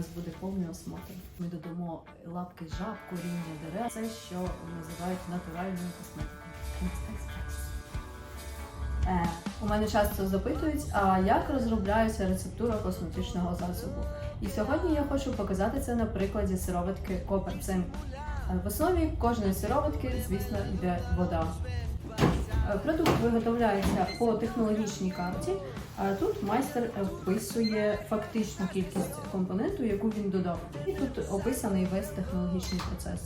нас буде повний осмотр. Ми додамо лапки жаб, коріння дерев, все, що називають натуральною косметикою. Е, у мене часто запитують, а як розробляється рецептура косметичного засобу. І сьогодні я хочу показати це на прикладі сироватки. Е, В основі кожної сироватки, звісно, йде вода. Е, Продукт виготовляється по технологічній карті. а Тут майстер вписує фактичну кількість компоненту, яку він додав. І тут описаний весь технологічний процес.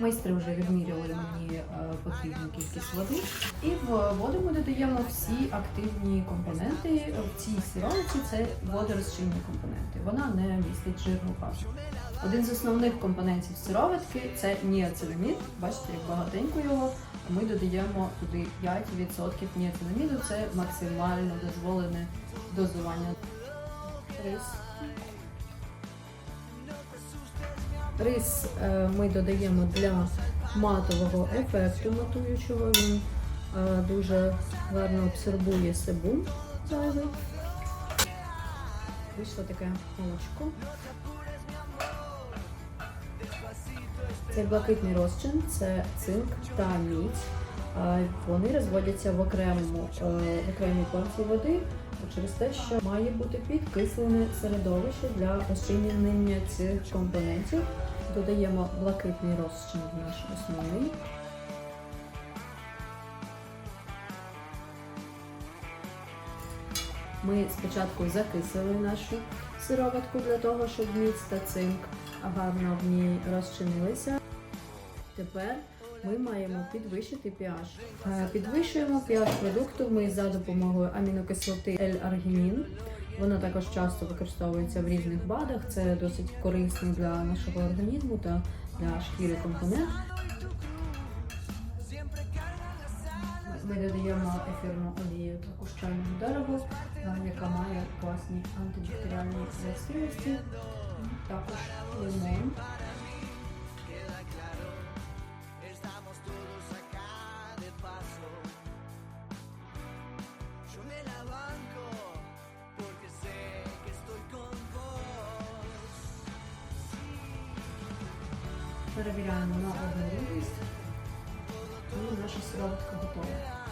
Майстри вже відміряли мені е, потрібну кількість води. І в воду ми додаємо всі активні компоненти. В цій сировиці це водорозчинні компоненти. Вона не містить жирну фазу. Один з основних компонентів сироватки це ніацинамід. Бачите, як багатенько його. Ми додаємо туди 5% ніацинаміду. Це максимально дозволене дозування. Рис. Е, ми додаємо для матового ефекту матуючого. Він е, дуже гарно абсорбує зайвий. Вийшло таке молочко. Цей блакитний розчин це цинк та мідь. Вони розводяться в окремому е, в окремій порції води через те, що має бути підкислене середовище для розчинення цих компонентів. Додаємо блакитний розчин в наш основний. Ми спочатку закисили нашу сироватку для того, щоб міць та цинк гарно в ній розчинилися. Тепер ми маємо підвищити pH. Е, Підвищуємо pH продукту ми за допомогою амінокислоти L-аргінін. Вона також часто використовується в різних БАДах. Це досить корисний для нашого організму та для шкіри компонент. Ми додаємо ефірну олію та кущального дереву, е, яка має класні антибактеріальні властивості. Також лимон. Yo me la banco porque sé que estoy con vos. Перевіряємо на однорідність. І наша сироватка готова.